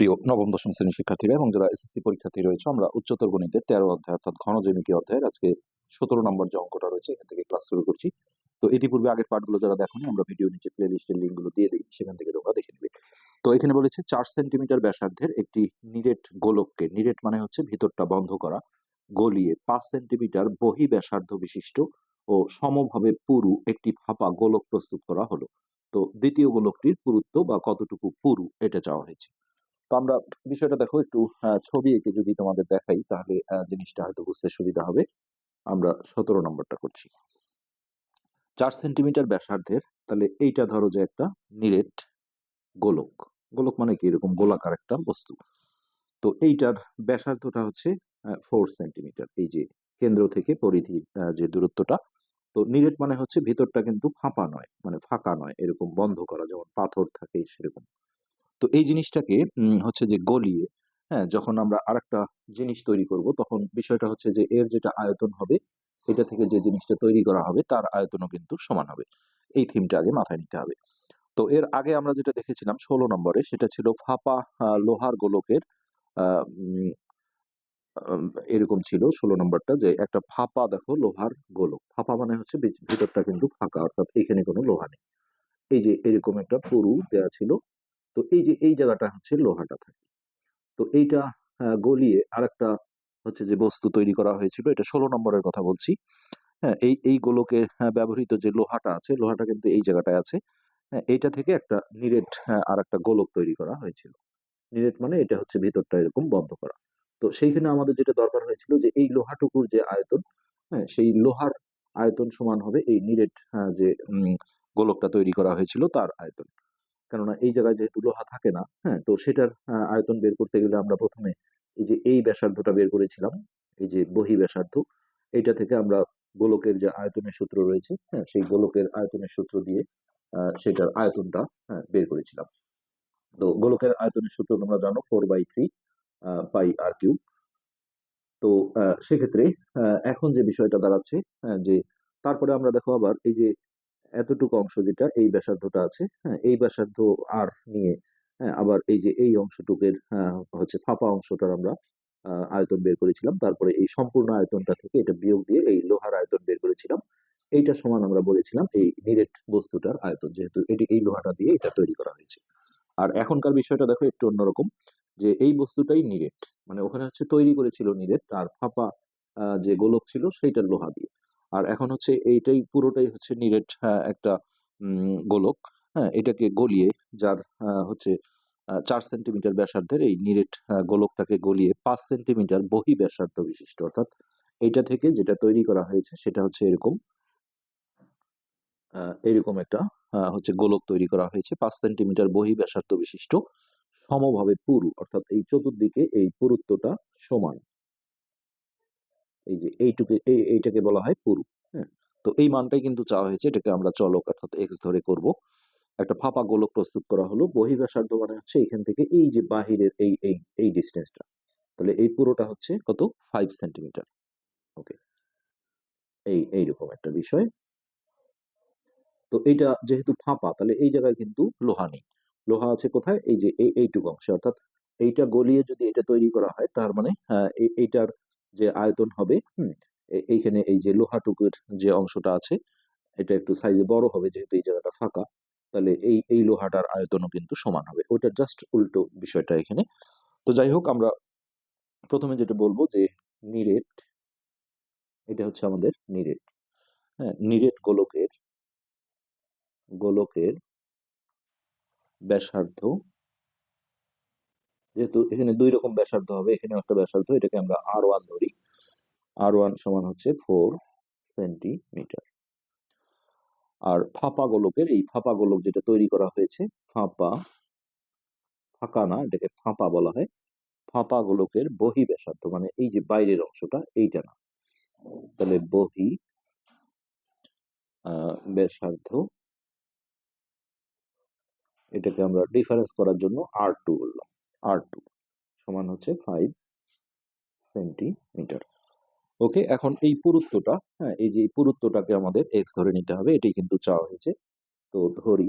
প্রিয় নবম, দশম শ্রেণির শিক্ষার্থীরা এবং যারা এসএসসি পরীক্ষার্থী রয়েছে, আমরা উচ্চতর গণিতের তেরো অধ্যায় অর্থাৎ ঘন জ্যামিতি অধ্যায়ের আজকে সতেরো নম্বর যে অঙ্কটা রয়েছে, এখান থেকে ক্লাস শুরু করছি। তো ইতিপূর্বে আগের পার্টগুলো যারা দেখোনি, আমরা ভিডিও নিচে প্লে লিস্টের লিঙ্কগুলো দিয়ে দিই, সেখান থেকে তোমরা দেখে নেবে। তো এখানে বলেছে, চার সেন্টিমিটার ব্যাসার্ধের একটি নিরেট গোলককে, নিরেট মানে হচ্ছে ভিতরটা বন্ধ করা, গলিয়ে পাঁচ সেন্টিমিটার বহি ব্যাসার্ধ বিশিষ্ট ও সমভাবে পুরু একটি ফাঁপা গোলক প্রস্তুত করা হলো। তো দ্বিতীয় গোলকটির পুরুত্ব বা কতটুকু পুরু, এটা চাওয়া হয়েছে। তো আমরা বিষয়টা দেখো, একটু ছবি এঁকে যদি তোমাদের দেখাই, তাহলে জিনিসটা হয়তো বুঝতে সুবিধা হবে। আমরা সতেরো নম্বরটা করছি। চার সেন্টিমিটার ব্যাসার্ধের, তাহলে এইটা ধরো যে একটা নিরেট গোলক। গোলক মানে কি? এরকম গোলাকার একটা বস্তু। তো এইটার ব্যাসার্ধটা হচ্ছে ফোর সেন্টিমিটার। এই যে কেন্দ্র থেকে পরিধির যে দূরত্বটা। তো নিরেট মানে হচ্ছে ভিতরটা কিন্তু ফাঁপা নয় মানে ফাঁকা নয়। এরকম বন্ধ করা, যেমন পাথর থাকে সেরকম। তো এই জিনিসটাকে হচ্ছে যে গলিয়ে হ্যাঁ যখন আমরা আরেকটা জিনিস তৈরি করব, তখন বিষয়টা হচ্ছে যে এর যেটা আয়তন হবে এটা থেকে যে জিনিসটা তৈরি করা হবে, তার আয়তনও কিন্তু সমান হবে। এই থিমটা আগে মাথায় নিতে হবে। তো এর আগে আমরা যেটা দেখেছিলাম ষোলো নম্বরে, সেটা ছিল ফাঁপা লোহার গোলকের এরকম ছিল ষোলো নম্বরটা যে একটা ফাঁপা দেখো, লোহার গোলক। ফাঁপা মানে হচ্ছে ভিতরটা কিন্তু ফাঁকা, অর্থাৎ এখানে কোনো লোহা নেই। এই যে এরকম একটা পুরু দেয়া ছিল তো এই যে, এই জায়গাটা হচ্ছে লোহাটা থাকে। তো এইটা গলিয়ে আরেকটা হচ্ছে যে বস্তু তৈরি করা হয়েছিল, এটা ষোলো নম্বরের কথা বলছি। হ্যাঁ এই এই গোলকে ব্যবহৃত যে লোহাটা আছে, লোহাটা কিন্তু এই জায়গাটায় আছে। এইটা থেকে একটা নিরেট আর একটা গোলক তৈরি করা হয়েছিল। নিরেট মানে এটা হচ্ছে ভিতরটা এরকম বন্ধ করা। তো সেইখানে আমাদের যেটা দরকার হয়েছিল যে এই লোহাটুকুর যে আয়তন হ্যাঁ সেই লোহার আয়তন সমান হবে এই নিরেট যে গোলকটা তৈরি করা হয়েছিল তার আয়তন। কেননা এই জায়গায় যেহেতু লোহা থাকে না হ্যাঁ তো সেটার আয়তন বের করতে গেলে আমরা প্রথমে এই যে এই ব্যাসার্ধটা বের করেছিলাম এই যে বহি ব্যাসার্ধ এইটা থেকে আমরা গোলকের যে আয়তনের সূত্র রয়েছে হ্যাঁ সেই গোলকের আয়তনের সূত্র দিয়ে সেটার আয়তনটা হ্যাঁ, বের করেছিলাম। তো গোলকের আয়তনের সূত্র তোমরা জানো four by three pi r cube. তো সেক্ষেত্রে এখন যে বিষয়টা দাঁড়াচ্ছে হ্যাঁ, যে তারপরে আমরা দেখো আবার এই যে এতটুকু অংশ যেটা এই ব্যাসার্ধটা আছে হ্যাঁ এই ব্যাসার্ধ আর নিয়ে হ্যাঁ আবার এই যে এই অংশটুকের হচ্ছে ফাঁপা অংশটার আমরা আয়তন বের করেছিলাম। তারপরে এই সম্পূর্ণ আয়তনটা থেকে এটা বিয়োগ দিয়ে এই লোহার আয়তন বের করেছিলাম। এইটা সমান আমরা বলেছিলাম এই নিরেট বস্তুটার আয়তন, যেহেতু এটি এই লোহাটা দিয়ে এটা তৈরি করা হয়েছে। আর এখনকার বিষয়টা দেখো একটু অন্যরকম, যে এই বস্তুটাই নিরেট মানে ওখানে হচ্ছে তৈরি করেছিল নিরেট, আর ফাঁপা যে গোলক ছিল সেইটার লোহা দিয়ে। আর এখন হচ্ছে এইটাই পুরোটাই হচ্ছে নিরেট একটা গোলক হ্যাঁ এটাকে গলিয়ে যার হচ্ছে চার সেন্টিমিটার ব্যাসার্ধের এই নিরেট গোলকটাকে গলিয়ে পাঁচ সেন্টিমিটার বহি ব্যাসার্ধ বিশিষ্ট, অর্থাৎ এইটা থেকে যেটা তৈরি করা হয়েছে সেটা হচ্ছে এরকম এরকম একটা হচ্ছে গোলক তৈরি করা হয়েছে, পাঁচ সেন্টিমিটার বহি ব্যাসার্ধ বিশিষ্ট, সমভাবে পুরু, অর্থাৎ এই চতুর্দিকে এই পুরুত্বটা সমান। এই যে এইটুকু এই এইটাকে বলা হয় পুরু হ্যাঁ? তো এই মানটাই কিন্তু চাওয়া হয়েছে এটাকে আমরা চলক অর্থাৎ এক্স ধরে করব। একটা ফাঁপা গোলক প্রস্তুত করা হলো বহি ব্যাসার্ধ মানে হচ্ছে এখান থেকে এই যে বাহিরের এই এই এই ডিস্টেন্সটা তাহলে এই পুরোটা হচ্ছে কত? ফাইভ সেন্টিমিটার ওকে এই এইরকম একটা বিষয়। তো এইটা যেহেতু ফাঁপা তাহলে এই জায়গায় কিন্তু লোহা নেই। লোহা আছে কোথায়? এই যে এই এইটুকু অংশে অর্থাৎ এইটা গলিয়ে যদি এটা তৈরি করা হয় তার মানে আহ, এইটার যে আয়তন হবে, হুম এইখানে এই যে লোহাটুকুর যে অংশটা আছে, এটা একটু সাইজে বড় হবে যেহেতু এই জায়গাটা ফাঁকা, তাহলে এই এই লোহাটার আয়তনও কিন্তু সমান হবে। ওটা জাস্ট উল্টো বিষয়টা এখানে। তো যাই হোক, আমরা প্রথমে যেটা বলব যে নিরেট, এটা হচ্ছে আমাদের নিরেট। হ্যাঁ নিরেট গোলকের গোলকের ব্যাসার্ধ যেহেতু এখানে দুই রকম ব্যাসার্ধ হবে এখানে একটা ব্যাসার্ধ, এটাকে আমরা আর ওয়ান ধরি। আর ওয়ান সমান হচ্ছে ফোর সেন্টিমিটার আর ফাঁপা গোলকের, এই ফাঁপা গোলক যেটা তৈরি করা হয়েছে, ফাঁপা, ফাঁকা না, এটাকে ফাঁপা বলা হয়, ফাঁপা গোলকের বহি ব্যাসার্ধ মানে এই যে বাইরের অংশটা, এইটা না। তাহলে বহি ব্যাসার্ধ, এটাকে আমরা ডিফারেন্স করার জন্য আর টু বললাম। আর টু সমান হচ্ছে ফাইভ সেন্টিমিটার ওকে এখন এই পুরুত্বটা হ্যাঁ এই যে পুরুত্বটাকে আমাদের এক্স ধরে নিতে হবে, এটাই কিন্তু চাওয়া হয়েছে। তো ধরি,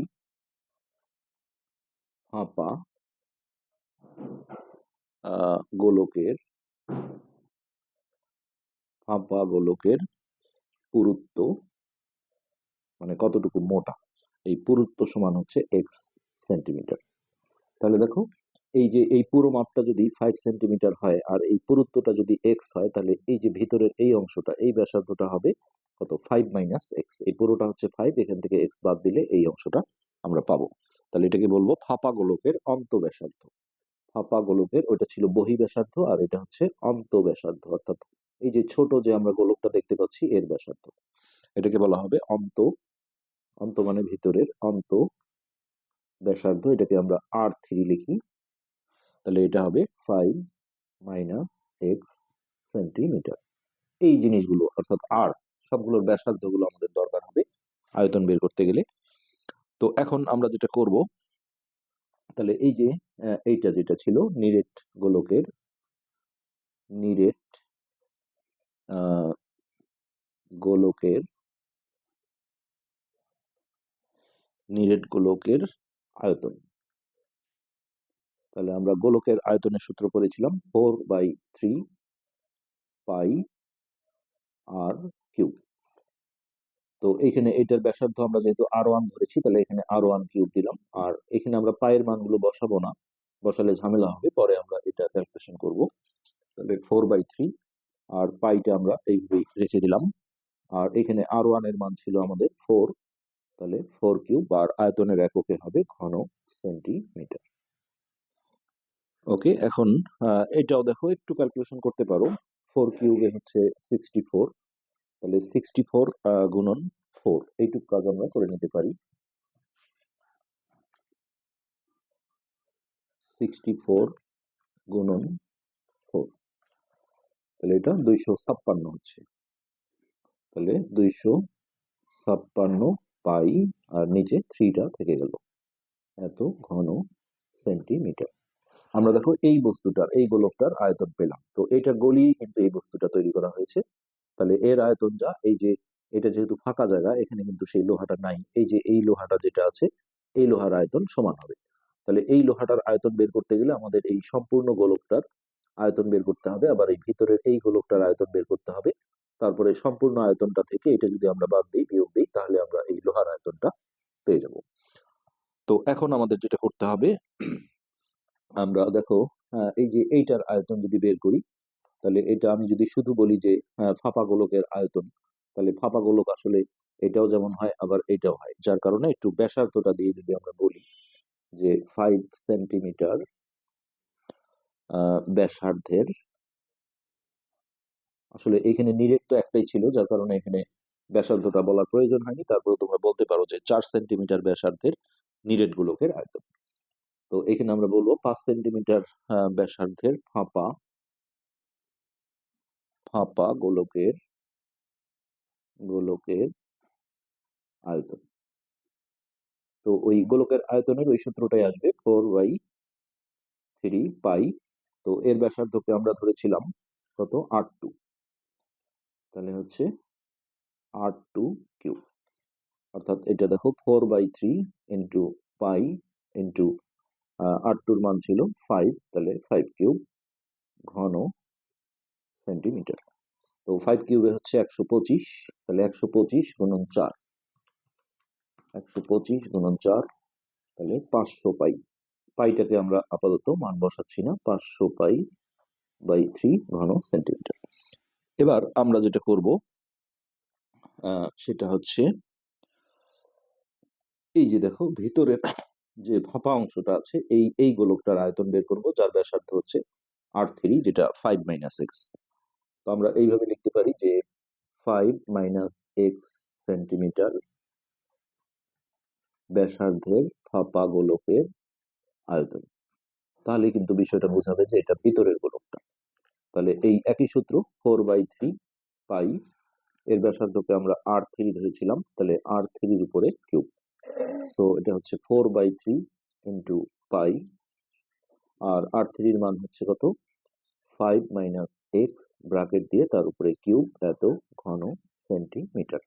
ফাঁপা গোলকের ফাঁপা গোলকের পুরুত্ব মানে কতটুকু মোটা, এই পুরুত্ব সমান হচ্ছে এক্স সেন্টিমিটার তাহলে দেখো এই যে, এই পুরো মাপটা যদি ফাইভ সেন্টিমিটার হয় আর এই পুরুত্বটা যদি এক্স হয়, তাহলে এই যে ভিতরের এই অংশটা, এই ব্যাসার্ধটা হবে কত? ফাইভ মাইনাস এক্স এই পুরোটা হচ্ছে ফাইভ এখান থেকে এক্স বাদ দিলে এই অংশটা আমরা পাবো। তাহলে এটাকে বলব ফাঁপা গোলকের অন্ত ব্যাসার্ধ ফাঁপা গোলকের ওটা ছিল বহি ব্যাসার্ধ আর এটা হচ্ছে অন্ত ব্যাসার্ধ অর্থাৎ এই যে ছোট যে আমরা গোলকটা দেখতে পাচ্ছি, এর ব্যাসার্ধ। এটাকে বলা হবে অন্ত অন্ত মানে ভিতরের অন্ত ব্যাসার্ধ। এটাকে আমরা আর থ্রি লিখি। তাহলে এটা হবে ফাইভ মাইনাস এক্স সেন্টিমিটার এই জিনিসগুলো, অর্থাৎ আর সবগুলোর ব্যাসার্ধগুলো আমাদের দরকার হবে আয়তন বের করতে গেলে। তো এখন আমরা যেটা করব, তাহলে এই যে এইটা যেটা ছিল নিরেট গোলকের নিরেট গোলকের নিরেট গোলকের আয়তন। তাহলে আমরা গোলকের আয়তনের সূত্র করেছিলাম four by three pi r cube. তো এখানে এটার ব্যাসার্ধ আমরা যেহেতু আর ওয়ান ধরেছি, তাহলে এখানে আর ওয়ান কিউব দিলাম। আর এখানে আমরা পায়ের মানগুলো বসাবো না, বসালে ঝামেলা হবে, পরে আমরা এটা ক্যালকুলেশন করব। তাহলে ফোর বাই থ্রি আর পাইটা আমরা এইভাবেই রেখে দিলাম। আর এখানে আর ওয়ানের মান ছিল আমাদের ফোর, তাহলে ফোর কিউব আর আয়তনের এককে হবে ঘন সেন্টিমিটার। ওকে, এখন এটাও দেখো একটু ক্যালকুলেশন করতে পারো। ফোর কিউবে হচ্ছে সিক্সটি ফোর তাহলে সিক্সটি ফোর গুণন ফোর এইটুকু কাজ আমরা করে নিতে পারি। সিক্সটি ফোর গুণন ফোর তাহলে এটা দুইশো ছাপ্পান্ন হচ্ছে। তাহলে দুইশো ছাপ্পান্ন পাই, আর নিচে থ্রিটা থেকে গেল। এত ঘন সেন্টিমিটার আমরা দেখো এই বস্তুটার, এই গোলকটার আয়তন পেলাম। তো এটা গলিয়ে কিন্তু এই বস্তুটা তৈরি করা হয়েছে। তাহলে এর আয়তন যা, এই যে এটা যেহেতু ফাঁকা জায়গা, এখানে কিন্তু সেই লোহাটা নাই। এই যে এই লোহাটা যেটা আছে, এই লোহার আয়তন সমান হবে। তাহলে এই লোহাটার আয়তন বের করতে গেলে আমাদের এই সম্পূর্ণ গোলকটার আয়তন বের করতে হবে। আবার এই ভিতরের এই গোলকটার আয়তন বের করতে হবে। তারপরে সম্পূর্ণ আয়তনটা থেকে এটা যদি আমরা বাদ দিই, বিয়োগ দিই, তাহলে আমরা এই লোহার আয়তনটা পেয়ে যাব। তো এখন আমাদের যেটা করতে হবে আমরা দেখো এই যে এইটার আয়তন যদি বের করি, তাহলে এটা আমি যদি শুধু বলি যে ফাঁপা গোলকের আয়তন, তাহলে ফাঁপা গোলক আসলে এটাও যেমন হয়, আবার এটাও হয়। যার কারণে একটু ব্যাসার্ধটা দিয়ে যদি আমরা বলি যে ফাইভ সেন্টিমিটার ব্যাসার্ধের, আসলে এখানে নিরেট তো একটাই ছিল, যার কারণে এখানে ব্যাসার্ধটা বলার প্রয়োজন হয়নি। তারপরে তোমরা বলতে পারো যে, চার সেন্টিমিটার ব্যাসার্ধের নিরেট গোলকের আয়তন। তো এখানে আমরা বলব পাঁচ সেন্টিমিটার ব্যাসার্ধের ফাঁপা ফাঁপা গোলকের গোলকের আয়তন। তো ওই গোলকের আয়তনের ওই সূত্রটাই আসবে ফোর বাই থ্রি পাই। তো এর ব্যাসার্ধকে আমরা ধরেছিলাম কত? R two. তাহলে হচ্ছে আর টু কিউব। অর্থাৎ এটা দেখো four by three into pi into r টুর মান ছিল ফাইভ তাহলে ফাইভ কিউব ঘন সেন্টিমিটার তো ফাইভ কিউবে হচ্ছে একশো পঁচিশ, তাহলে একশো পঁচিশ গুণন চার। একশো পঁচিশ গুণন চার, তাহলে পাঁচশো পাই। পাইটাকে আমরা আপাতত মান বসাচ্ছি না, পাঁচশো পাই বাই থ্রি ঘন সেন্টিমিটার এবার আমরা যেটা করব সেটা হচ্ছে, এই যে দেখো ভিতরের যে ফাঁপা অংশটা আছে, এই এই গোলকটার আয়তন বের করব, যার ব্যাসার্ধ হচ্ছে আর থ্রি যেটা ফাইভ মাইনাস এক্স তো আমরা এইভাবে লিখতে পারি যে ফাইভ মাইনাস এক্স সেন্টিমিটার ব্যাসার্ধের ফাঁপা গোলকের আয়তন। তাহলে কিন্তু বিষয়টা বোঝাবে যে এটা ভিতরের গোলকটা। তাহলে এই একই সূত্র ফোর বাই থ্রি পাই এর ব্যাসার্ধকে আমরা আর থ্রি ধরেছিলাম, তাহলে আর থ্রির উপরে কিউব সো এটা হচ্ছে four by three into pi r r থ্রির মান হচ্ছে কত? ফাইভ মাইনাস এক্স ব্র্যাকেট দিয়ে তার উপরে কিউব এত ঘন সেন্টিমিটার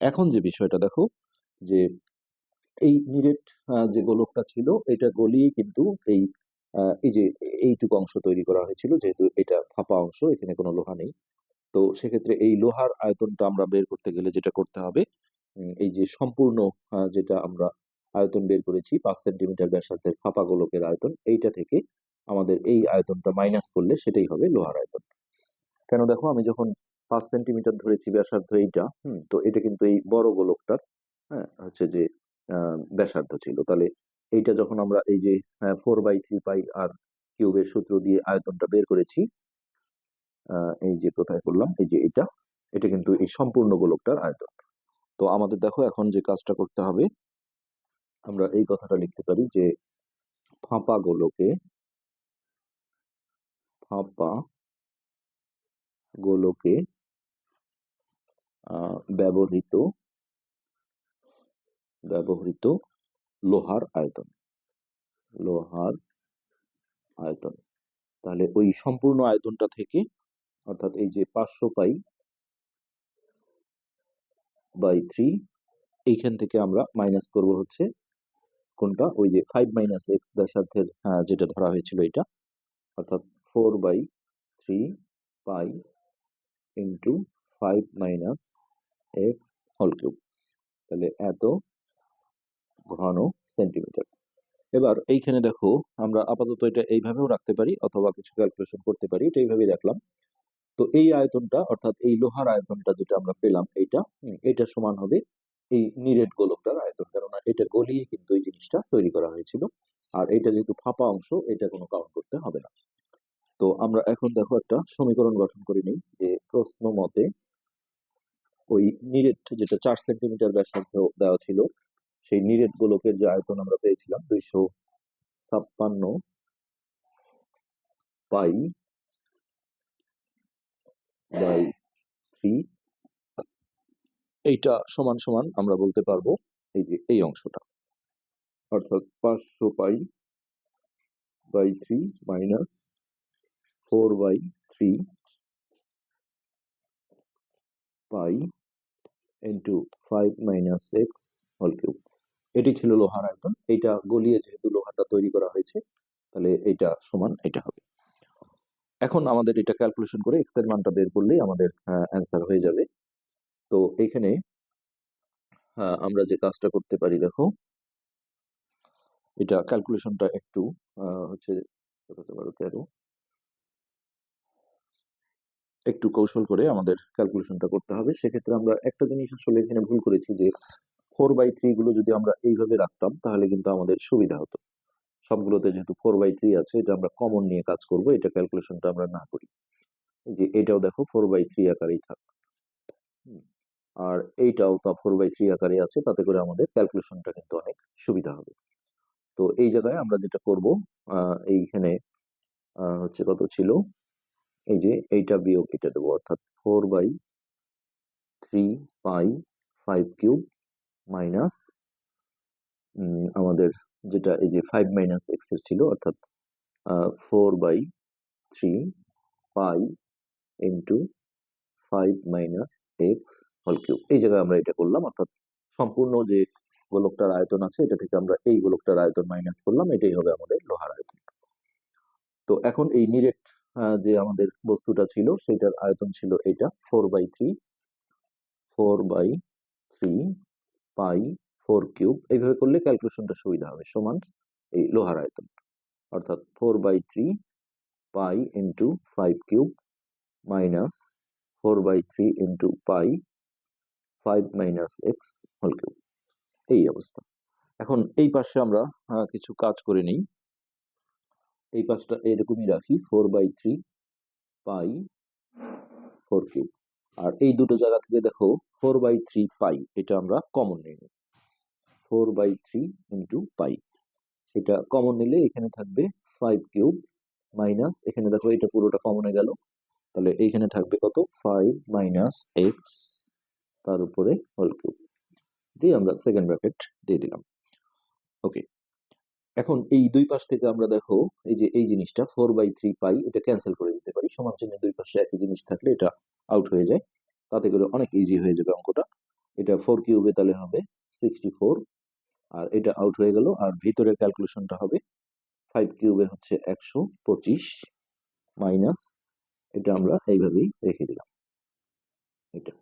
এখন যে বিষয়টা দেখো, যে এই নিরেট যে গোলকটা ছিল, এটা গলিয়ে কিন্তু এই এই যে এইটুকু অংশ তৈরি করা হয়েছিল, যেহেতু এটা ফাঁপা অংশ, এখানে কোনো লোহা নেই। তো সেক্ষেত্রে এই লোহার আয়তনটা আমরা বের করতে গেলে যেটা করতে হবে এই যে সম্পূর্ণ যেটা আমরা আয়তন বের করেছি, পাঁচ সেন্টিমিটার ব্যাসার্ধের ফাঁপা গোলকের আয়তন, এইটা থেকে আমাদের এই আয়তনটা মাইনাস করলে সেটাই হবে লোহার আয়তন। কেন দেখো, আমি যখন পাঁচ সেন্টিমিটার ধরেছি ব্যাসার্ধ এইটা, হুম, তো এটা কিন্তু এই বড় গোলকটার হ্যাঁ হচ্ছে যে ব্যাসার্ধ ছিল। তাহলে এইটা যখন আমরা এই যে four by three pi r কিউবের সূত্র দিয়ে আয়তনটা বের করেছি এই যে কোথায় করলাম, এই যে এটা এটা কিন্তু এই সম্পূর্ণ গোলকটার আয়তন। তো আমাদের দেখো এখন যে কাজটা করতে হবে, আমরা এই কথাটা লিখতে পারি যে ফাঁপা গোলকে ফাঁপা গোলকে ব্যবহৃত ব্যবহৃত লোহার আয়তন লোহার আয়তন। তাহলে ওই সম্পূর্ণ আয়তনটা থেকে, অর্থাৎ এই যে পাঁচশো পাই বাই থ্রি এইখান থেকে আমরা মাইনাস করব হচ্ছে কোনটা? ওই যে ফাইভ মাইনাস এক্স আহ, যেটা ধরা হয়েছিল এটা অর্থাৎ four by three pi into five minus x whole cube তাহলে এত ঘন সেন্টিমিটার এবার এইখানে দেখো আমরা আপাতত এটা এইভাবেও রাখতে পারি অথবা কিছু ক্যালকুলেশন করতে পারি এটা এইভাবেই রাখলাম। তো এই আয়তনটা অর্থাৎ এই লোহার আয়তনটা যেটা আমরা পেলাম হুম, এটা সমান হবে এই নিরেট গোলকটার আয়তন কেননা এটা গলিয়ে কিন্তু এই জিনিসটা তৈরি করা হয়েছিল। আর এটা যেহেতু ফাঁপা অংশ এটা কোনো কাউন্ট করতে হবে না। তো আমরা এখন দেখো একটা সমীকরণ গঠন করে নিই যে প্রশ্ন মতে ওই নিরেট যেটা চার সেন্টিমিটার ব্যাসার্ধ দেওয়া ছিল সেই নিরেট গোলকের যে আয়তন আমরা পেয়েছিলাম দুইশো ছাপ্পান্ন পাই বাই থ্রি। এইটা সমান সমান আমরা বলতে পারব এই যে এই অংশটা। অর্থাৎ পাঁচশো pi by three minus four by three pi into five minus x whole cube. এটি ছিল লোহার আয়তন। এইটা গলিয়ে যেহেতু লোহাটা তৈরি করা হয়েছে, তাহলে এইটা সমান এটা হবে। এখন আমাদের এটা ক্যালকুলেশন করে এক্সের মানটা বের করলেই আমাদের অ্যান্সার হয়ে যাবে। তো এখানে আমরা যে কাজটা করতে পারি, দেখো। এটা ক্যালকুলেশনটা একটু হচ্ছে তেরো? একটু কৌশল করে আমাদের ক্যালকুলেশনটা করতে হবে। সেক্ষেত্রে আমরা একটা জিনিস আসলে এখানে ভুল করেছি যে ফোর বাই থ্রি গুলো যদি আমরা এইভাবে রাখতাম, তাহলে কিন্তু আমাদের সুবিধা হতো। সবগুলোতে যেহেতু ফোর বাই থ্রি আছে, এটা আমরা কমন নিয়ে কাজ করব, এটা ক্যালকুলেশনটা আমরা না করি। যে এটাও দেখো ফোর বাই থ্রি আকারেই থাক। আর এইটাও তা ফোর বাই থ্রি আকারে আছে, তাতে করে আমাদের ক্যালকুলেশনটা কিন্তু অনেক সুবিধা হবে। তো এই জায়গায় আমরা যেটা করব এইখানে হচ্ছে কত ছিল? এই যে এইটা বিয়োগ এটা দেবো, অর্থাৎ four by three pi five cube minus আমাদের যেটা এই যে ফাইভ মাইনাস এক্সের ছিল, অর্থাৎ four by three pi into five minus x whole cube এই জায়গায় আমরা এটা করলাম, অর্থাৎ সম্পূর্ণ যে গোলকটার আয়তন আছে, এটা থেকে আমরা এই গোলকটার আয়তন মাইনাস করলাম, এটাই হবে আমাদের লোহার আয়তন। তো এখন এই নিরেট যে আমাদের বস্তুটা ছিল, সেটার আয়তন ছিল এটা four by three four by three pi four cube এইভাবে করলে ক্যালকুলেশনটা সুবিধা হবে, সমান এই লোহার আয়তন। অর্থাৎ four by three pi into five cube minus four by three into pi five minus x whole cube এই অবস্থা। এখন এই পাশে আমরা কিছু কাজ করে নিই। এই পাশটা এরকমই রাখি four by three pi four cube আর এই দুটো জায়গা থেকে দেখো ফোর বাই থ্রি পাই এটা আমরা কমন নিয়ে নিই four by three into pi. এটা কমন নিলে এখানে থাকবে ফাইভ কিউব মাইনাস, এখানে দেখো এটা পুরোটা কমনে গেল। তাহলে এইখানে থাকবে কত? ফাইভ মাইনাস এক্স তার উপরে হোল কিউব। দিয়ে আমরা সেকেন্ড ব্র্যাকেট দিয়ে দিলাম। ওকে, এখন এই দুই পাশ থেকে আমরা দেখো, এই যে এই জিনিসটা, ফোর বাই থ্রি পাই, এটা ক্যান্সেল করে দিতে পারি। সমান চিহ্নের দুই পাশে একই জিনিস থাকলে এটা আউট হয়ে যায়। তাতে করে অনেক ইজি হয়ে যাবে অঙ্কটা। এটা ফোর কিউবে তাহলে হবে সিক্সটি ফোর আর এটা আউট হয়ে গেল। আর ভিতরের ক্যালকুলেশনটা হবে ফাইভ কিউবে হচ্ছে একশো পঁচিশ মাইনাস এটা আমরা এইভাবেই রেখে দিলাম। এটা।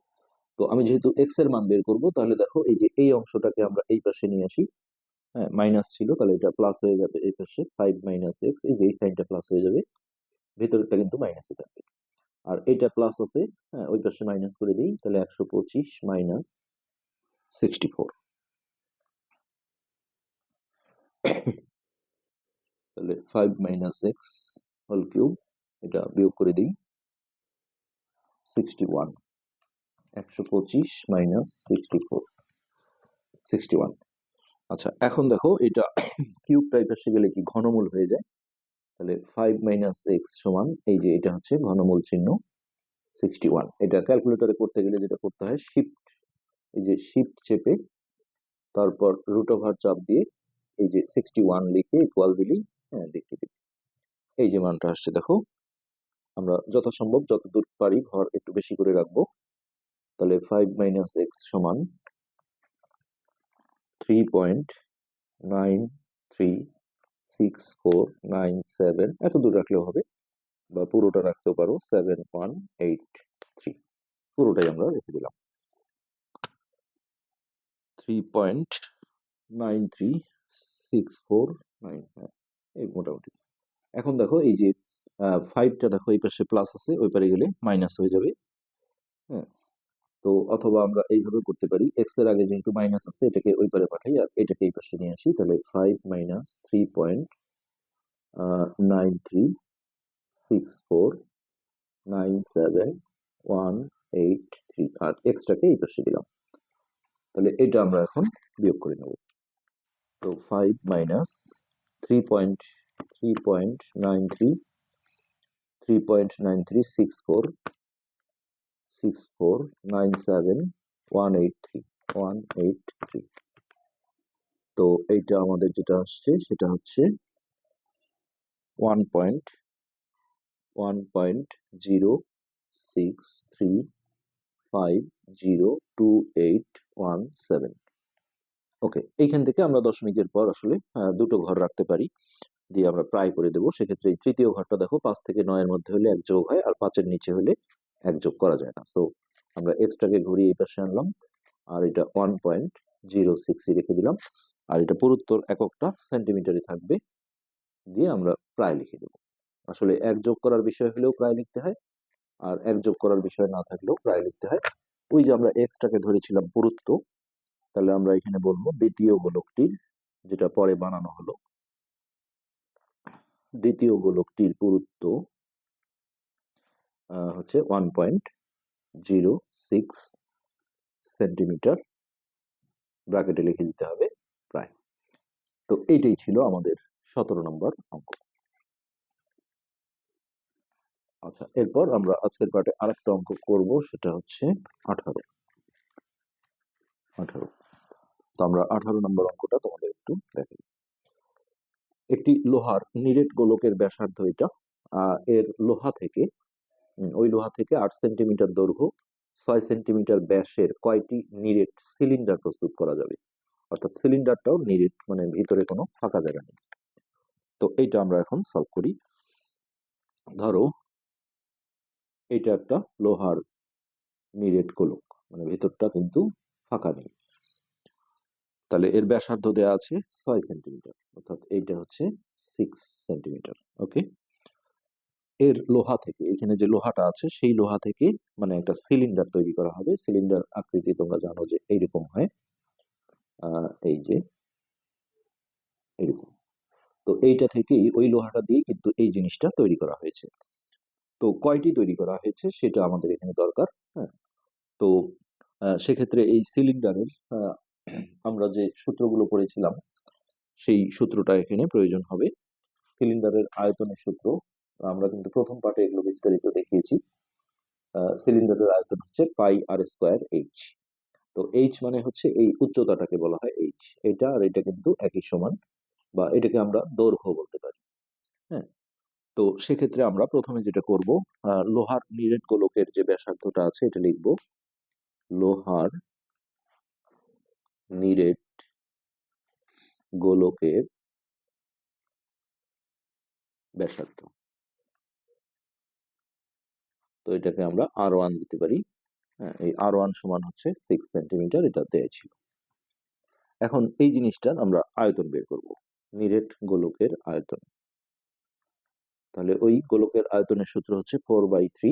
তো আমি যেহেতু এক্সের মান বের করব, তাহলে দেখো এই যে এই অংশটাকে আমরা এই পাশে নিয়ে আসি। হ্যাঁ মাইনাস ছিল, তাহলে এটা প্লাস হয়ে যাবে এই পাশে ফাইভ মাইনাস এক্স এই যে এই সাইনটা প্লাস হয়ে যাবে। ভেতরটা কিন্তু মাইনাসে থাকবে। আর এটা প্লাস আছে হ্যাঁ ওই পাশে মাইনাস করে দিই, তাহলে একশো পঁচিশ মাইনাস সিক্সটি ফোর তাহলে five minus x whole cube এটা বিয়োগ করে দিই সিক্সটি ওয়ান একশো পঁচিশ minus sixty four sixty one আচ্ছা এখন দেখো এটা কিউব টাইপ এসে গেলে কি ঘনমূল হয়ে যায়? তাহলে ফাইভ মাইনাস এক্স সমান, এই যে এটা হচ্ছে ঘনমূল চিহ্ন সিক্সটি ওয়ান এটা ক্যালকুলেটরে করতে গেলে যেটা করতে হয় শিফট এই যে শিফট চেপে তারপর রুট ওভার চাপ দিয়ে এই যে সিক্সটি ওয়ান লিখে ইকুয়াল দিলেই হ্যাঁ দেখতে দিবি এই যে মানটা আসছে, দেখো। আমরা যথাসম্ভব যত দূর পারি ঘর একটু বেশি করে রাখব। তাহলে ফাইভ মাইনাস এক্স সমান three point nine three six four nine seven এত দূর রাখলেও হবে, বা পুরোটা রাখতেও পারো সেভেন ওয়ান এইট থ্রি পুরোটাই আমরা রেখে দিলাম। Three point nine three six four nine হ্যাঁ এই মোটামুটি। এখন দেখো এই যে ফাইভটা দেখো এই পাশে প্লাস আছে, ওই পারে গেলে মাইনাস হয়ে যাবে। হ্যাঁ তো অথবা আমরা এইভাবে করতে পারি এক্সের আগে যেহেতু মাইনাস আছে, এটাকে ওই পারে পাঠাই আর এটাকে এই পাশে নিয়ে আসি, তাহলে five minus three point nine three six four nine seven one eight three আর এক্সটাকে এই পাশে দিলাম। তাহলে এটা আমরা এখন বিয়োগ করে নেব। তো five minus three point three point nine three three point nine three six four six four nine seven one eight three one eight three তো এইটা আমাদের যেটা আসছে, সেটা হচ্ছে one point one point zero six three five zero two eight one seven okay, এইখান থেকে আমরা দশমিকের পর আসলে দুটো ঘর রাখতে পারি। দিয়ে আমরা প্রায় করে দেবো। সেক্ষেত্রে এই তৃতীয় ঘরটা দেখো, পাঁচ থেকে নয়ের মধ্যে হলে এক যোগ হয়, আর পাঁচের নিচে হলে এক যোগ করা যায় না। সো আমরা এক্সট্রাকে ঘুরিয়ে এই পাশে আনলাম। আর এটা ওয়ান পয়েন্ট জিরো সিক্সই রেখে দিলাম। আর এটা পুরুত্তর এককটা সেন্টিমিটারে থাকবে। দিয়ে আমরা প্রায় লিখে দেবো। আসলে এক যোগ করার বিষয় হলেও প্রায় লিখতে হয়, আর এক যোগ করার বিষয় না থাকলেও প্রায় লিখতে হয়। ওই যে আমরা এক্সটাকে ধরেছিলাম পুরুত্ব তাহলে আমরা এখানে বলব দ্বিতীয় গোলকটির যেটা পরে বানানো হলো। দ্বিতীয় গোলকটির পুরুত্ব হচ্ছে one point zero six centimetre ব্র্যাকেটে লিখে দিতে হবে প্রায় তো এইটাই ছিল আমাদের সতেরো নম্বর অঙ্ক। আচ্ছা এরপর আমরা আজকের পার্টে আরেকটা অঙ্ক করব, সেটা হচ্ছে আঠারো। আঠারো। তো আমরা আঠারো নম্বর অঙ্কটা তোমাদের একটু দেখাই। একটি লোহার নিরেট গোলকের ব্যাসার্ধ এটা এর লোহা থেকে ওই লোহা থেকে আট সেন্টিমিটার দৈর্ঘ্য, ছয় সেন্টিমিটার ব্যাসের কয়টি নিরেট সিলিন্ডার প্রস্তুত করা যাবে? অর্থাৎ সিলিন্ডারটাও নিরেট মানে ভিতরে কোনো ফাঁকা জায়গা নেই। তো এইটা আমরা এখন সলভ করি। ধরো, এটা একটা লোহার নিরেট গোলক মানে ভেতরটা কিন্তু ফাঁকা নেই। তাহলে এর ব্যাসার্ধ দেওয়া আছে ছয় সেন্টিমিটার, অর্থাৎ এইটা হচ্ছে সিক্স সেন্টিমিটার ওকে এর লোহা থেকে, এখানে যে লোহাটা আছে, সেই লোহা থেকে মানে একটা সিলিন্ডার তৈরি করা হবে। সিলিন্ডার আকৃতি তোমরা জানো যে এইরকম হয়। এই যে এরকম তো এইটা থেকেই ওই লোহাটা দিয়ে কিন্তু এই জিনিসটা তৈরি করা হয়েছে। তো কয়টি তৈরি করা হয়েছে সেটা আমাদের এখানে দরকার হ্যাঁ? তো সেক্ষেত্রে এই সিলিন্ডারের আমরা যে সূত্রগুলো পড়েছিলাম, সেই সূত্রটা এখানে প্রয়োজন হবে। সিলিন্ডারের আয়তনের সূত্র, আমরা কিন্তু প্রথম পার্টে এগুলো বিস্তারিত দেখিয়েছি। সিলিন্ডারের আয়তন হচ্ছে পাই আর স্কোয়ার এইচ। তো এইচ মানে হচ্ছে এই উচ্চতাটাকে বলা হয় এইচ। এটা আর এটা কিন্তু একই সমান, বা এটাকে আমরা দৈর্ঘ্য বলতে পারি। হ্যাঁ? তো সেক্ষেত্রে আমরা প্রথমে যেটা করব লোহার নিরেট গোলকের যে ব্যাসার্ধটা আছে, এটা লিখব। লোহার নিরেট গোলকের ব্যাসার্ধ। তো এটাকে আমরা আর ওয়ান দিতে পারি। হ্যাঁ এই আর ওয়ান সমান হচ্ছে সিক্স সেন্টিমিটার এটা ছিল। এখন এই জিনিসটার আমরা আয়তন বের করব নিরেট গোলকের আয়তন। তাহলে ওই গোলকের আয়তনের সূত্র হচ্ছে four by three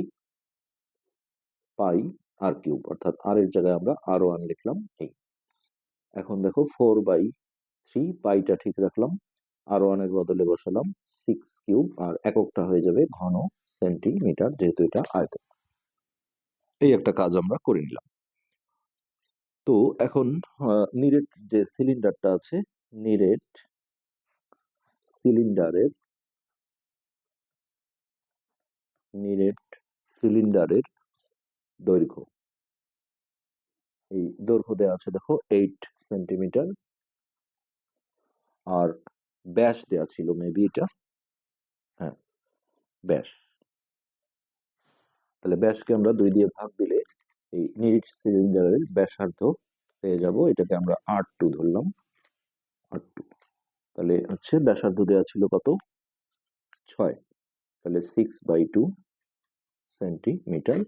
pi r cube অর্থাৎ আর এর জায়গায় আমরা আর ওয়ান লিখলাম এই। এখন দেখো ফোর বাই থ্রি পাইটা ঠিক রাখলাম। আর ওয়ানের বদলে বসালাম। সিক্স কিউব আর এককটা হয়ে যাবে ঘন সেন্টিমিটার যেহেতু এটা আয়তন। এই একটা কাজ আমরা করে নিলাম। তো এখন নিরেট যে সিলিন্ডারটা আছে, নিরেট সিলিন্ডারের নিরেট সিলিন্ডারের দৈর্ঘ্য। এই দৈর্ঘ্য দেওয়া আছে, দেখো এইট সেন্টিমিটার আর ব্যাস দেওয়া ছিল মেবি এটা। হ্যাঁ ব্যাস। তাহলে ব্যাসকে আমরা দুই দিয়ে ভাগ দিলে এই নিরিট সিলিন্ডারের ব্যাসার্ধ পেয়ে যাব, এটাকে আমরা আর টু ধরলাম আর টু তাহলে হচ্ছে ব্যাসার্ধ দেওয়া ছিল কত? ছয়। তাহলে সিক্স বাই টু সেন্টিমিটার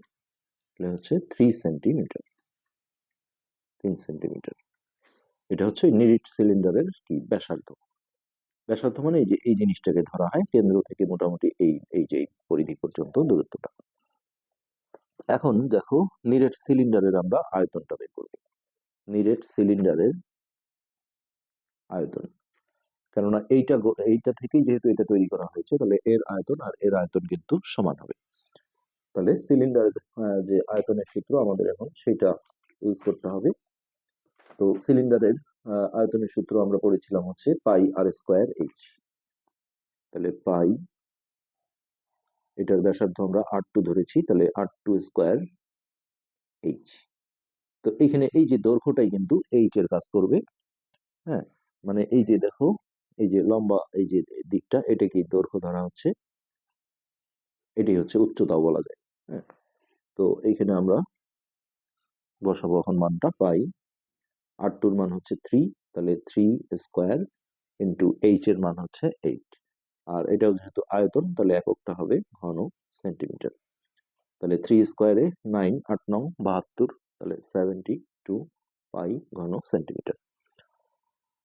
তাহলে হচ্ছে থ্রি সেন্টিমিটার তিন সেন্টিমিটার। এটা হচ্ছে নিরিট সিলিন্ডারের কি ব্যাসার্ধ। ব্যাসার্ধ মানে এই যে, এই জিনিসটাকে ধরা হয় কেন্দ্র থেকে মোটামুটি এই এই যে পরিধি পর্যন্ত দূরত্বটা। এখন দেখো, নিরেট সিলিন্ডারের আমরা আয়তনটা বের করব। নিরেট সিলিন্ডারের আয়তন। কেননা এইটা এইটা থেকেই যেহেতু এটা তৈরি করা হয়েছে, তাহলে এর আয়তন আর এর আয়তন কিন্তু সমান হবে। তাহলে সিলিন্ডারের যে আয়তনের সূত্র আমাদের এখন সেটা ইউজ করতে হবে। তো সিলিন্ডারের আয়তনের সূত্র আমরা পড়েছিলাম হচ্ছে পাই আর স্কোয়ার এইচ তাহলে পাই, এটার ব্যাসার্ধ আমরা আর টু ধরেছি, তাহলে আর টু স্কোয়ার এইচ তো এখানে এই যে দৈর্ঘ্যটাই কিন্তু এইচ এর কাজ করবে হ্যাঁ? মানে এই যে দেখো, এই যে লম্বা, এই যে দিকটা এটা কি দৈর্ঘ্য ধরা হচ্ছে। এটাই হচ্ছে উচ্চতাও বলা যায় হ্যাঁ? তো এইখানে আমরা বসাবো এখন মানটা পাই আর টুর মান হচ্ছে থ্রি তাহলে থ্রি স্কোয়ার ইন্টু এইচ এর মান হচ্ছে এইট আর এটাও যেহেতু আয়তন, তাহলে এককটা হবে ঘন সেন্টিমিটার তাহলে থ্রি স্কোয়ারে নাইন আট, নং, বাহাত্তর, তাহলে সেভেন্টি টু পাই ঘন সেন্টিমিটার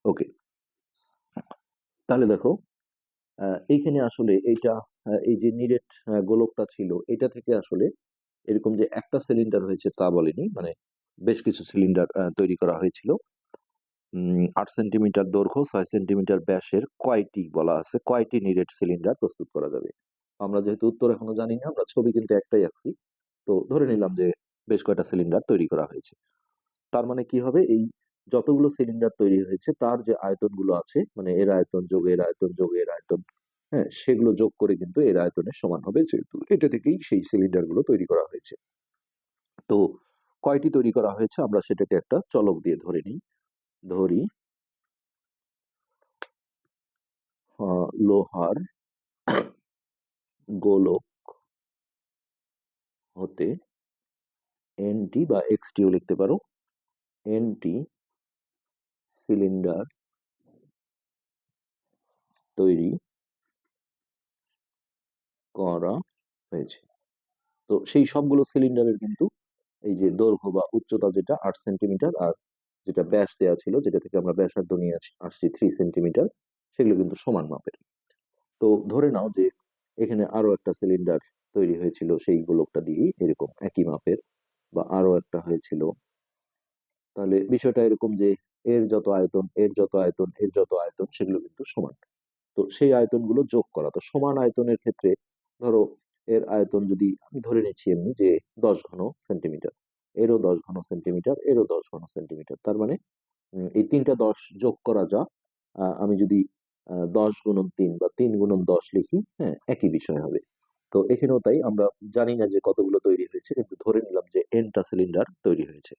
ওকে তাহলে দেখো এইখানে আসলে এইটা এই যে নিরেট গোলকটা ছিল, এটা থেকে আসলে এরকম যে একটা সিলিন্ডার হয়েছে তা বলেনি মানে বেশ কিছু সিলিন্ডার তৈরি করা হয়েছিল। আট সেন্টিমিটার দৈর্ঘ্য, ছয় সেন্টিমিটার ব্যাসের কয়টি বলা আছে, কয়টি নিরেট সিলিন্ডার প্রস্তুত করা যাবে? আমরা যেহেতু উত্তর এখনও জানি না, আমরা ছবি কিন্তু একটাই আঁকছি। তো ধরে নিলাম যে বেশ কয়টা সিলিন্ডার তৈরি করা হয়েছে। তার মানে কি হবে? এই যতগুলো সিলিন্ডার তৈরি হয়েছে, তার যে আয়তনগুলো আছে মানে এর আয়তন যোগ এর আয়তন যোগ এর আয়তন হ্যাঁ সেগুলো যোগ করে কিন্তু এর আয়তনের সমান হবে যেহেতু। এটা থেকেই সেই সিলিন্ডারগুলো তৈরি করা হয়েছে। তো কয়টি তৈরি করা হয়েছে? আমরা সেটাকে একটা চলক দিয়ে ধরে নিই। ধরি লোহার গোলক হতে এনটি বা এক্সটিও লিখতে পারো। এনটি সিলিন্ডার তৈরি করা হয়েছে। তো সেই সবগুলো সিলিন্ডারের কিন্তু এই যে দৈর্ঘ্য বা উচ্চতা যেটা আট সেন্টিমিটার আর যেটা ব্যাস দেওয়া ছিল, যেটা থেকে আমরা ব্যাসার্ধ নিয়ে আসছি থ্রি সেন্টিমিটার, সেগুলো কিন্তু সমান মাপের। তো ধরে নাও যে এখানে আরও একটা সিলিন্ডার তৈরি হয়েছিল, সেই গোলকটা দিয়ে এরকম একই মাপের বা আরও একটা হয়েছিল। তাহলে বিষয়টা এরকম যে এর যত আয়তন, এর যত আয়তন, এর যত আয়তন, সেগুলো কিন্তু সমান। তো সেই আয়তনগুলো যোগ করা। তো সমান আয়তনের ক্ষেত্রে ধরো এর আয়তন যদি আমি ধরে নিচ্ছি এমনি যে দশ ঘন সেন্টিমিটার এরও দশ ঘন সেন্টিমিটার এরও দশ ঘন সেন্টিমিটার তার মানে এই তিনটা দশ যোগ করা যা আমি যদি দশ গুণন তিন বা তিন গুণন দশ লিখি হ্যাঁ একই বিষয় হবে। তো এখানেও তাই, আমরা জানি না যে কতগুলো তৈরি হয়েছে, কিন্তু ধরে নিলাম যে এনটা সিলিন্ডার তৈরি হয়েছে।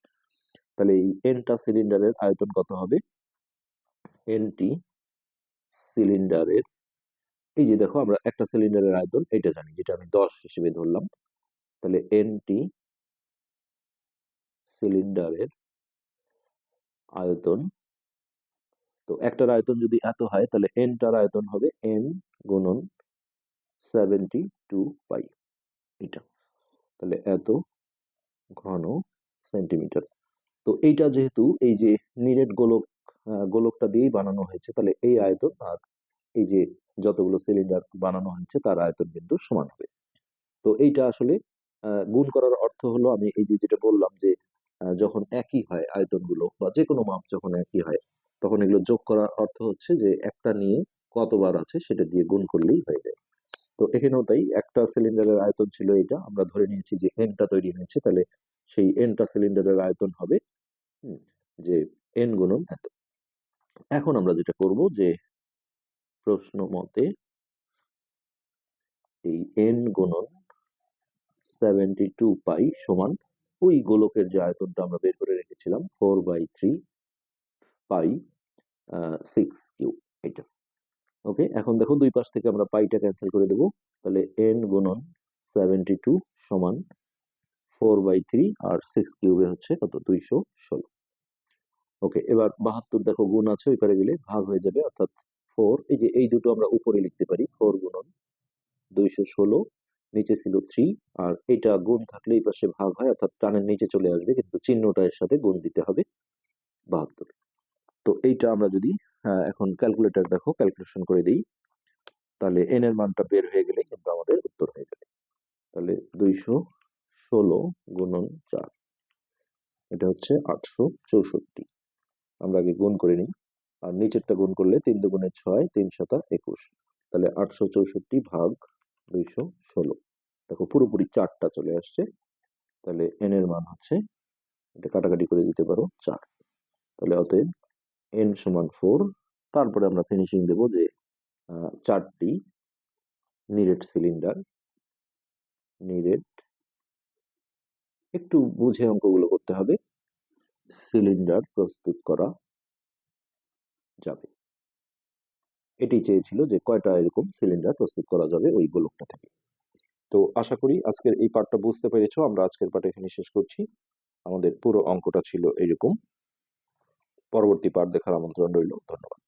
তাহলে এই এনটা সিলিন্ডারের আয়তন কত হবে? এনটি সিলিন্ডারের এই যে দেখো আমরা একটা সিলিন্ডারের আয়তন এটা জানি, যেটা আমি দশ হিসেবে ধরলাম। তাহলে এনটি সিলিন্ডারের আয়তন, তো একটার আয়তন যদি এত হয়, তাহলে এনটার আয়তন হবে এন গুণন সেভেন্টি টু পাই এটা তাহলে এত ঘন সেন্টিমিটার তো এইটা যেহেতু এই যে নিরেট গোলক গোলকটা দিয়েই বানানো হয়েছে, তাহলে এই আয়তন আর এই যে যতগুলো সিলিন্ডার বানানো হয়েছে, তার আয়তন কিন্তু সমান হবে। তো এইটা আসলে গুণ করার অর্থ হলো আমি এই যে যেটা বললাম যে যখন একই হয় আয়তনগুলো বা যে কোনো মাপ যখন একই হয়, তখন এগুলো যোগ করার অর্থ হচ্ছে যে একটা নিয়ে কতবার আছে সেটা দিয়ে গুণ করলেই হয়ে যায়। তো এখানেও তাই একটা সিলিন্ডারের আয়তন ছিল এটা আমরা ধরে নিয়েছি যে এনটা তৈরি হয়েছে, তাহলে সেই এনটা সিলিন্ডারের আয়তন হবে যে এন গুণন এত। এখন আমরা যেটা করব যে প্রশ্ন মতে এই এন গুণন সেভেন্টি টু পাই সমান ওই গোলকের যে আয়তনটা আমরা বের করে রেখেছিলাম four by three pi six cube এটা। ওকে এখন দেখো দুই পাশ থেকে আমরা পাইটা ক্যান্সেল করে দেবো। তাহলে এন গুণন সেভেন্টি টু সমান four by three r six কিউবে হচ্ছে কত? দুইশো ষোলো। ওকে এবার বাহাত্তর দেখো, গুণ আছে ওই পারে গেলে ভাগ হয়ে যাবে, অর্থাৎ ফোর, এই যে এই দুটো আমরা উপরে লিখতে পারি, ফোর গুণন দুইশো ষোলো, নিচে ছিল থ্রি, আর এটা গুণ থাকলে এই পাশে ভাগ হয়, অর্থাৎ টানের নিচে চলে আসবে, কিন্তু চিহ্নটা এর সাথে গুণ দিতে হবে বাহাত্তর। তো এইটা আমরা যদি এখন ক্যালকুলেটর দেখো, ক্যালকুলেশন করে দিই, তাহলে এন এর মানটা বের হয়ে গেলে কিন্তু আমাদের উত্তর হয়ে যাবে। তাহলে দুইশো ষোলো গুণন চার, এটা হচ্ছে আটশো চৌষট্টি। আমরা আগে গুণ করে নিই। আর নিচেরটা গুণ করলে তিন দুগুণে ছয়, তিন শতা একুশ। তাহলে আটশো চৌষট্টি ভাগ দুইশো ষোলো। দেখো পুরোপুরি চারটা চলে আসছে। তাহলে এন এর মান হচ্ছে, এটা কাটাকাটি করে দিতে পারো, চার। তাহলে অতএব এন সমান ফোর তারপরে আমরা ফিনিশিং দেব যে চারটি নিরেট সিলিন্ডার নিরেট, একটু বুঝে অঙ্কগুলো করতে হবে। সিলিন্ডার প্রস্তুত করা। যাবে। এটি চেয়েছিল যে কয়টা এরকম সিলিন্ডার প্রস্তুত করা যাবে ওই গোলকটা থেকে। তো আশা করি আজকের এই পার্টটা বুঝতে পেরেছ। আমরা আজকের পার্ট এখানে শেষ করছি। আমাদের পুরো অঙ্কটা ছিল এরকম। পরবর্তী পার্ট দেখার আমন্ত্রণ রইল। ধন্যবাদ।